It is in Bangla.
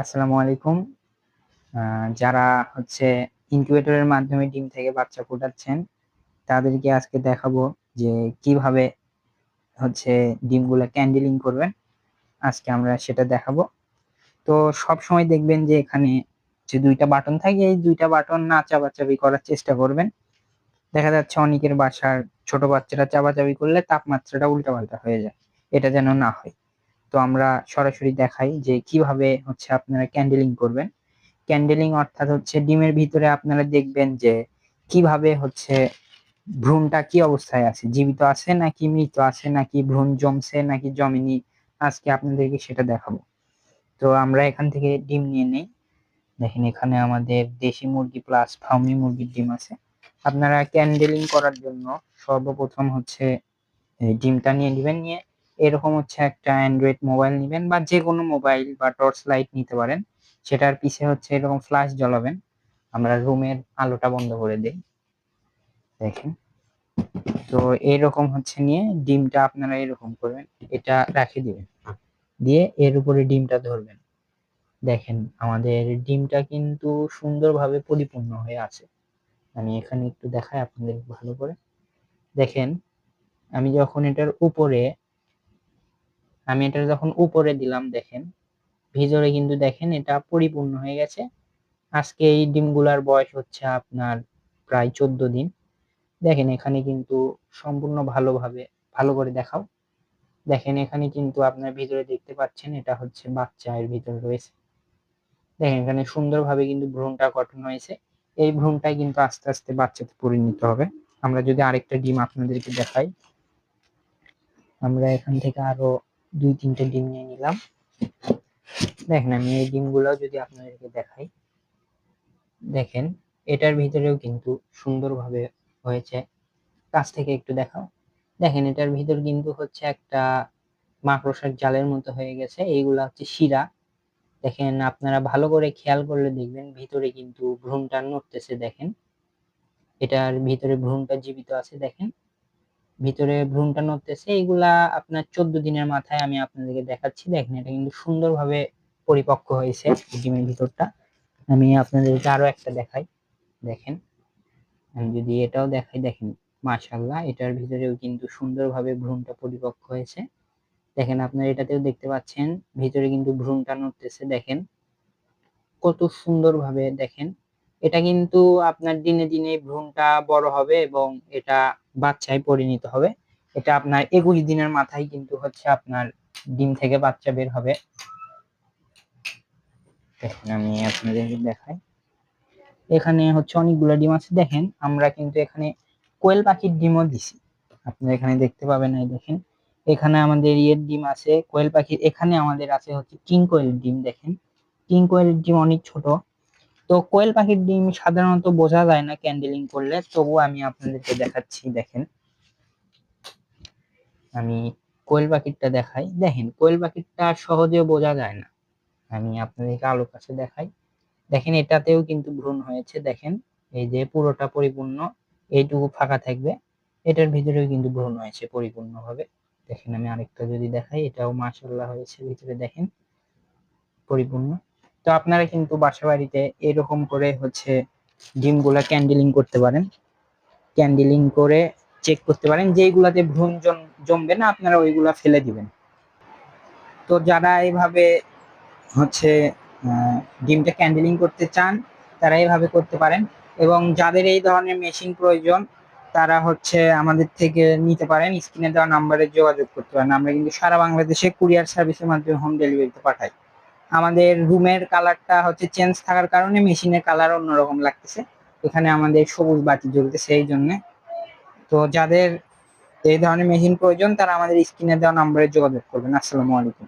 আসসালামু আলাইকুম। যারা হচ্ছে ইনকিউবেটরের মাধ্যমে ডিম থেকে বাচ্চা ফোটাচ্ছেন, তাদেরকে আজকে দেখাবো যে কীভাবে হচ্ছে ডিমগুলো ক্যান্ডেলিং করবেন। আজকে আমরা সেটা দেখাবো। তো সব সময় দেখবেন যে এখানে যে দুইটা বাটন থাকে, এই দুইটা বাটন না চাপাচাপি করার চেষ্টা করবেন। দেখা যাচ্ছে অনেকের বাসার ছোট বাচ্চারা চাপাচাপি করলে তাপমাত্রাটা উল্টাপাল্টা হয়ে যায়। এটা যেন না হয়। তো আমরা সরাসরি দেখাই যে কীভাবে হচ্ছে আপনারা ক্যান্ডেলিং করবেন। ক্যান্ডেলিং অর্থাৎ হচ্ছে ডিমের ভিতরে আপনারা দেখবেন যে কীভাবে হচ্ছে ভ্রূণটা কি অবস্থায় আছে। জীবিত আছে নাকি মৃত আছে, নাকি ভ্রূণ জমছে, নাকি জমেনি? আজকে আপনাদেরকে সেটা দেখাবো। তো আমরা এখান থেকে ডিম নিয়ে নেই। দেখেন এখানে আমাদের দেশি মুরগি প্লাস ফার্মি মুরগির ডিম আছে। আপনারা ক্যান্ডেলিং করার জন্য সর্বপ্রথম হচ্ছে ডিমটা নিয়ে নেবেন, নিয়ে এরকম হচ্ছে একটা অ্যান্ড্রয়েড মোবাইল নেবেন বা যে কোনো মোবাইল বা টর্চ লাইট নিতে পারেন। সেটার পিছে হচ্ছে এরকম ফ্ল্যাশ জ্বলাবেন। আমরা রুমের আলোটা বন্ধ করে দেই। দেখেন। তো এরকম হচ্ছে নিয়ে ডিমটা আপনারা এরকম করবেন। এটা রেখে দিবেন। দিয়ে এর উপরে ডিমটা ধরবেন। দেখেন, আমাদের ডিমটা কিন্তু সুন্দরভাবে পরিপূর্ণ হয়ে আছে। আমি এখানে একটু দেখাই আপনাদের ভালো করে। দেখেন, আমি যখন এটার উপরে আমি এটা যখন উপরে দিলাম, দেখেন, ভিতরে কিন্তু দেখেন এটা পরিপূর্ণ হয়ে গেছে। আজকে এই ডিমগুলার বয়স হচ্ছে আপনার প্রায় চোদ্দ দিন। দেখেন, এখানে কিন্তু সম্পূর্ণ ভালোভাবে, ভালো করে দেখাও। দেখেন, এখানে কিন্তু আপনার ভিতরে দেখতে পাচ্ছেন, এটা হচ্ছে বাচ্চা, এর ভিতরে রয়েছে। দেখেন, এখানে সুন্দরভাবে কিন্তু ভ্রূণটা গঠন হয়েছে। এই ভ্রূণটাই কিন্তু আস্তে আস্তে বাচ্চাতে পরিণত হবে। আমরা যদি আরেকটা ডিম আপনাদেরকে দেখাই, আমরা এখান থেকে আরও দুই তিনটে ডিম নিয়ে নিলাম। দেখেন আমি এই ডিমগুলো যদি আপনাদেরকে দেখাই, দেখেন এটার ভিতরেও কিন্তু সুন্দরভাবে হয়েছে। কাছ থেকে একটু দেখাও। দেখেন এটার ভিতর কিন্তু হচ্ছে একটা মাকড়সার জালের মতো হয়ে গেছে। এইগুলা হচ্ছে শিরা। দেখেন আপনারা ভালো করে খেয়াল করলে দেখবেন ভিতরে কিন্তু ভ্রূণটা নড়তেছে, দেখেন। এটার ভিতরে ভ্রূণটা জীবিত আছে, দেখেন। ভিতরে ভ্রূণটা নড়তেছে এইগুলা আপনার চোদ্দ দিনের মাথায় আমি আপনাদেরকে দেখাচ্ছি। দেখেন, এটা কিন্তু সুন্দরভাবে পরিপক্ক হয়েছে ডিমের ভিতরটা। আমি আপনাদেরকে আরও একটা দেখাই। দেখেন, আমি যদি এটাও দেখাই, দেখেন মাশাল্লাহ এটার ভিতরেও কিন্তু সুন্দরভাবে ভ্রূণটা পরিপক্ক হয়েছে। দেখেন, আপনারা এটাতেও দেখতে পাচ্ছেন, ভিতরে কিন্তু ভ্রূণটা নড়তেছে। দেখেন, কত সুন্দরভাবে, দেখেন, এটা কিন্তু আপনার দিনে দিনে ভ্রূণটা বড় হবে এবং এটা বাচ্চায় পরিণত হবে। এটা আপনার একুশ দিনের মাথায় কিন্তু হচ্ছে আপনার ডিম থেকে বাচ্চা বের হবে। আমি আপনাদেরকে দেখাই। এখানে হচ্ছে অনেকগুলো ডিম আছে। দেখেন, আমরা কিন্তু এখানে কোয়েল পাখির ডিমও দিছি। আপনারা এখানে দেখতে পাবেন, এই দেখেন। এখানে আমাদের ইয়ের ডিম আছে, কোয়েল পাখির। এখানে আমাদের আছে হচ্ছে কিং কোয়েল ডিম, দেখেন। কিং কোয়েল ডিম অনেক ছোট। তো কোয়েল পাখির ডিম সাধারণত বোঝা যায় না ক্যান্ডেলিং করলে তবু আমি আপনাদেরকে দেখাচ্ছি, দেখেন। আমি কোয়েল পাখিরটা দেখাই। দেখেন, কোয়েল পাখিরটা সহজে বোঝা যায় না। আমি আপনাদেরকে আলোর কাছে দেখাই। দেখেন, এটাতেও কিন্তু ভ্রূণ হয়েছে, দেখেন। এই যে পুরোটা পরিপূর্ণ, এইটুকু ফাঁকা থাকবে। এটার ভিতরেও কিন্তু ভ্রূণ হয়েছে পরিপূর্ণভাবে। দেখেন, আমি আরেকটা যদি দেখাই, এটাও মাশাল্লাহ হয়েছে, ভিতরে দেখেন। পরিপূর্ণ। তো আপনারা কিন্তু বাসা বাড়িতে এরকম করে হচ্ছে ডিমগুলা ক্যান্ডেলিং করতে পারেন। ক্যান্ডেলিং করে চেক করতে পারেন। যেইগুলাতে ভ্রূণ জমবে না, আপনারা ওইগুলা ফেলে দিবেন। তো যারা এইভাবে হচ্ছে ডিমটা ক্যান্ডেলিং করতে চান, তারা এইভাবে করতে পারেন। এবং যাদের এই ধরনের মেশিন প্রয়োজন, তারা হচ্ছে আমাদের থেকে নিতে পারেন। স্ক্রিনে দেওয়া নাম্বারে যোগাযোগ করতে পারেন। আমরা কিন্তু সারা বাংলাদেশে কুরিয়ার সার্ভিসের মাধ্যমে হোম ডেলিভারিতে পাঠাই। আমাদের রুমের কালারটা হচ্ছে চেঞ্জ থাকার কারণে মেশিনের কালার অন্যরকম লাগতেছে। এখানে আমাদের সবুজ বাতি জ্বলতেছে এই জন্যে। তো যাদের এই ধরনের মেশিন প্রয়োজন, তারা আমাদের স্ক্রিনে দেওয়া নম্বরে যোগাযোগ করবেন। আসসালামু আলাইকুম।